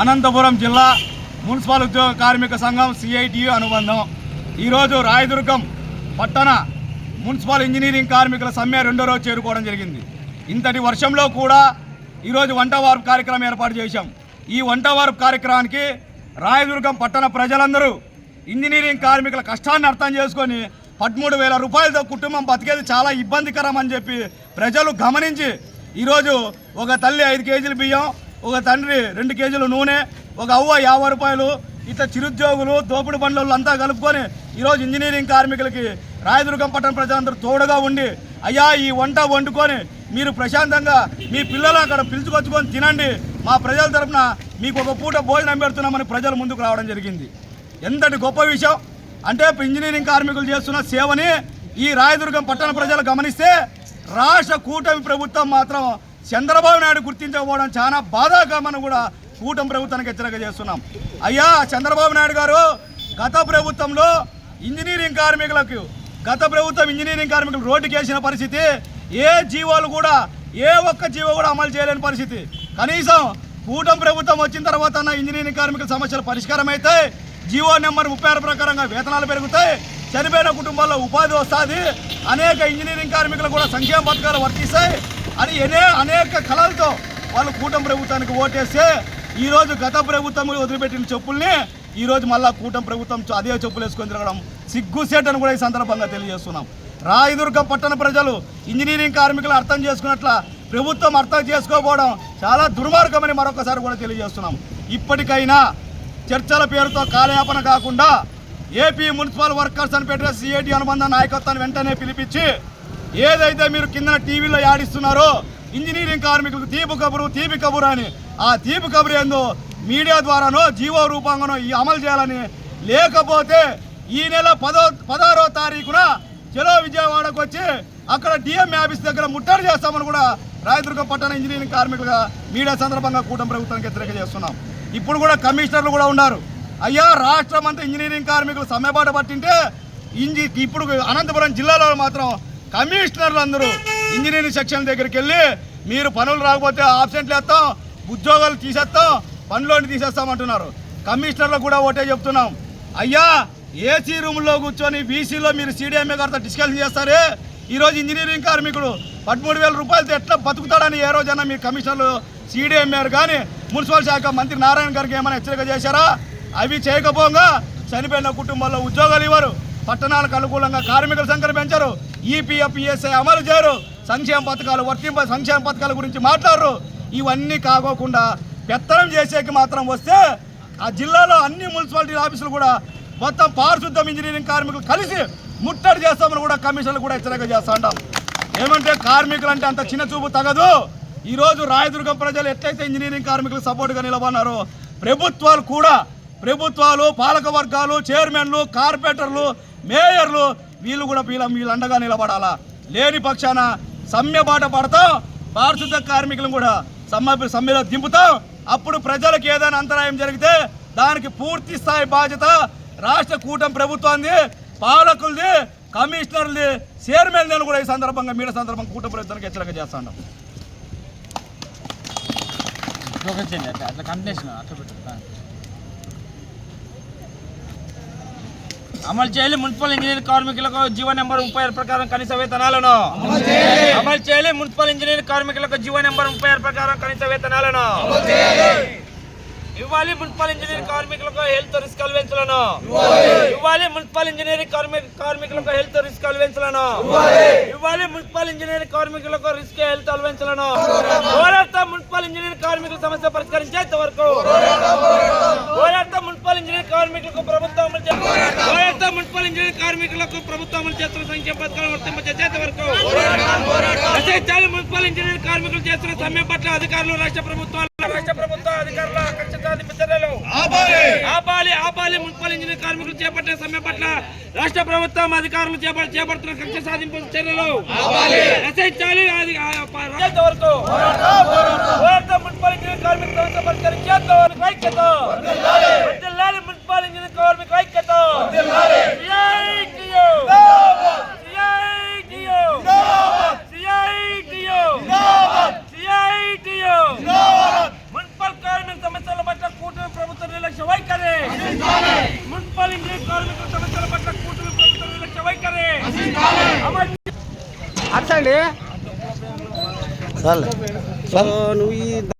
అనంతపురం జిల్లా మున్సిపల్ ఉద్యోగ కార్మిక సంఘం సిఐటియు అనుబంధం. ఈరోజు రాయదుర్గం పట్టణ మున్సిపల్ ఇంజనీరింగ్ కార్మికుల సమ్మె రెండో రోజు చేరుకోవడం జరిగింది. ఇంతటి వర్షంలో కూడా ఈరోజు వంట వార్పు కార్యక్రమం ఏర్పాటు చేశాం. ఈ వంట వార్పు కార్యక్రమానికి రాయదుర్గం పట్టణ ప్రజలందరూ ఇంజనీరింగ్ కార్మికుల కష్టాన్ని అర్థం చేసుకొని పదమూడు వేల రూపాయలతో కుటుంబం బతికేది చాలా ఇబ్బందికరం అని చెప్పి ప్రజలు గమనించి ఈరోజు ఒక తల్లి ఐదు కేజీలు బియ్యం ఒక తండ్రి రెండు కేజీలు నూనె ఒక అవ్వ యాభై రూపాయలు ఇట్లా చిరుద్యోగులు దోపిడి బండ్లు అంతా కలుపుకొని ఈరోజు ఇంజనీరింగ్ కార్మికులకి రాయదుర్గం పట్టణ ప్రజలందరూ తోడుగా ఉండి అయ్యా ఈ వంట వండుకొని మీరు ప్రశాంతంగా మీ పిల్లలు అక్కడ పిలుచుకొచ్చుకొని తినండి. మా ప్రజల తరపున మీకు ఒక పూట భోజనం పెడుతున్నామని ప్రజలు ముందుకు రావడం జరిగింది. ఎంతటి గొప్ప విషయం. అంటే ఇంజనీరింగ్ కార్మికులు చేస్తున్న సేవని ఈ రాయదుర్గం పట్టణ ప్రజలు గమనిస్తే రాష్ట్ర కూటమి ప్రభుత్వం మాత్రం చంద్రబాబు నాయుడు గుర్తించకపోవడం చాలా బాధాకరమని కూడా కూటమి ప్రభుత్వానికి హెచ్చరిక చేస్తున్నాం. అయ్యా చంద్రబాబు నాయుడు గారు గత ప్రభుత్వంలో ఇంజనీరింగ్ కార్మికులకు గత ప్రభుత్వం ఇంజనీరింగ్ కార్మికులు రోడ్డు చేసిన పరిస్థితి ఏ జీవోలు కూడా ఏ ఒక్క జీవో కూడా అమలు చేయలేని పరిస్థితి. కనీసం కూటమి ప్రభుత్వం వచ్చిన తర్వాత ఇంజనీరింగ్ కార్మికుల సమస్యలు పరిష్కారం అయితే జీవో నెంబర్ ముప్పై ఆరు ప్రకారంగా వేతనాలు పెరుగుతాయి చనిపోయిన కుటుంబాల్లో ఉపాధి వస్తుంది అనేక ఇంజనీరింగ్ కార్మికులు కూడా సంక్షేమ పథకాలు వర్తిస్తాయి అని ఎనే అనేక కళలతో వాళ్ళు కూటమి ప్రభుత్వానికి ఓటేస్తే ఈరోజు గత ప్రభుత్వం వదిలిపెట్టిన చెప్పుల్ని ఈరోజు మళ్ళా కూటమి ప్రభుత్వం అదే చెప్పులు వేసుకొని తిరగడం సిగ్గుసేటని కూడా ఈ సందర్భంగా తెలియజేస్తున్నాం. రాయదుర్గం పట్టణ ప్రజలు ఇంజనీరింగ్ కార్మికులు అర్థం చేసుకున్నట్ల ప్రభుత్వం అర్థం చేసుకోకపోవడం చాలా దుర్మార్గమని మరొకసారి కూడా తెలియజేస్తున్నాం. ఇప్పటికైనా చర్చల పేరుతో కాలయాపన కాకుండా ఏపీ మున్సిపల్ వర్కర్స్ అని పెట్టిన సిఐటి అనుబంధ నాయకత్వాన్ని వెంటనే పిలిపించి ఏదైతే మీరు కింద టీవీలో యాడిస్తున్నారో ఇంజనీరింగ్ కార్మికులకు తీపి కబురు తీపి కబురు అని ఆ తీపి కబురు ఏందో మీడియా ద్వారానో జీవో రూపంగానో ఈ అమలు చేయాలని. లేకపోతే ఈ నెల పదో పదహారో తారీఖున చెలో విజయవాడకు వచ్చి అక్కడ డిఎం ఆఫీస్ దగ్గర ముట్టడి చేస్తామని కూడా రాయదుర్గం పట్టణ ఇంజనీరింగ్ కార్మికులుగా మీడియా సందర్భంగా కూటమి ప్రభుత్వానికి వ్యతిరేక చేస్తున్నాం. ఇప్పుడు కూడా కమిషనర్లు కూడా ఉన్నారు. అయ్యా రాష్ట్రం అంతా ఇంజనీరింగ్ కార్మికులు సమ్మెబాటు పట్టింటే ఇంజి ఇప్పుడు అనంతపురం జిల్లాలో మాత్రం కమిషనర్లు అందరూ ఇంజనీరింగ్ సెక్షన్ దగ్గరికి వెళ్ళి మీరు పనులు రాకపోతే ఆబ్సెంట్లు వేస్తాం ఉద్యోగాలు తీసేస్తాం పనులోని తీసేస్తామంటున్నారు. కమిషనర్లకు కూడా ఒకటే చెప్తున్నాం. అయ్యా ఏసీ రూమ్లో కూర్చొని బీసీలో మీరు సీడీఎంఏ గారితో డిస్కషన్ చేస్తారే? ఈరోజు ఇంజనీరింగ్ కార్మికుడు పదమూడు వేల రూపాయలతో ఎట్లా బతుకుతాడని ఏ రోజైనా మీ కమిషనర్లు సీడీఎంఏర్ కానీ మున్సిపల్ శాఖ మంత్రి నారాయణ గారికి ఏమైనా హెచ్చరిక చేశారా? అవి చేయకపోగా చనిపోయిన కుటుంబాల్లో ఉద్యోగాలు ఇవ్వరు. పట్టణాలకు అనుకూలంగా కార్మికుల సంఖ్యను పెంచరు. ఈపీఎఫ్ ఈఎస్ఐ అమలు చేయరు. సంక్షేమ పథకాలు వర్తింప సంక్షేమ పథకాల గురించి మాట్లాడరు. ఇవన్నీ కాకోకుండా పెత్తనం చేసేకి మాత్రం వస్తే ఆ జిల్లాలో అన్ని మున్సిపాలిటీ ఆఫీసులు కూడా మొత్తం పారిశుద్ధం ఇంజనీరింగ్ కార్మికులు కలిసి ముట్టడి చేస్తామని కూడా కమిషన్లు కూడా హెచ్చరిక చేస్తా ఉంటాం ఏమంటే కార్మికులు అంటే అంత చిన్న చూపు తగదు. ఈరోజు రాయదుర్గం ప్రజలు ఎట్లయితే ఇంజనీరింగ్ కార్మికులు సపోర్ట్గా నిలబడినారో ప్రభుత్వాలు కూడా ప్రభుత్వాలు పాలక వర్గాలు చైర్మన్లు కార్పొరేటర్లు మేయర్లు వీళ్ళు కూడా వీళ్ళ వీళ్ళు అండగా నిలబడాలా? లేని పక్షాన సమ్మె బాట పడతాం పారిశుద్ధ కార్మికులను కూడా సమ్మె సమ్మెలో దింపుతాం. అప్పుడు ప్రజలకు ఏదైనా అంతరాయం జరిగితే దానికి పూర్తి స్థాయి బాధ్యత రాష్ట్ర కూటమి ప్రభుత్వాన్ని పాలకులది కమిషనర్లది చైర్మన్ నేను కూడా ఈ సందర్భంగా మీడియా సందర్భంగా కూటమి ప్రభుత్వానికి హెచ్చరిక చేస్తాను అట్లా కంప్లీషన్ అట్లా పెట్టు అమలు చేయాలి మున్సిపల్ ఇంజనీర్ కార్మికులకు జీవో నెంబర్ ముప్పై ఆరు ప్రకారం కనీస వేతనాలను. అమలు చేయాలి. మున్సిపల్ ఇంజనీర్ కార్మికులకు జీవో నెంబర్ ముప్పై ఆరు ప్రకారం కనీస వేతనాలను. ఇవ్వాలి మున్సిపల్ ఇంజనీర్ కార్మికులకు హెల్త్ రిస్క్ అలవెన్స్లను. ఇవ్వాలి. మున్సిపల్ ఇంజనీరింగ్ కార్మిక కార్మికులకు హెల్త్ రిస్క్ అలవెన్స్లను. ఇవ్వాలి. మున్సిపల్ ఇంజనీరింగ్ కార్మికులకు రిస్క్ హెల్త్ అలవెన్స్లను. పోరాడతాం మున్సిపల్ ఇంజనీరింగ్ కార్మికుల సమస్య పరిష్కరించేంత వరకు పోరాడతాం మున్సిపల్ ఇంజనీర్ కార్మికులకు ప్రభుత్వం పోరాడతాం మున్సిపల్ ఇంజనీర్ కార్మికులకు ప్రభుత్వం అమలు చేస్తున్న సంక్షేమ పథకాలను వర్తింపజేసేంత వరకు రచయించాలి మున్సిపల్ ఇంజనీర్ కార్మికులు చేస్తున్న సమ్మె పట్ల అధికారులు రాష్ట్ర ప్రభుత్వాలు రాష్ట్ర ప్రభుత్వ అధికారుల చర్యలు ఆపాలి! ఆపాలి మున్సిపల్ ఇంజనీర్ కార్మికులు చేపట్టే సమ్మె పట్ల రాష్ట్ర ప్రభుత్వం అధికారులు చేప- చేపడుతున్న కక్ష సాధింపు చర్యలు రచయించాలి వరకు మున్సిపల్ ఇంజనీర్ కార్మిక సమస్య పరిష్కరించేంత వరకు ఐక్యత వర్ధిల్లాలి మున్సిపల్ ఇంజనీర్ కార్మిక ఐక్యత CITU. CITU. CITU. CITU. Municipal కార్మిక సమస్యల పట్ల అట్సండి చాలు సో నువ్వు ఈ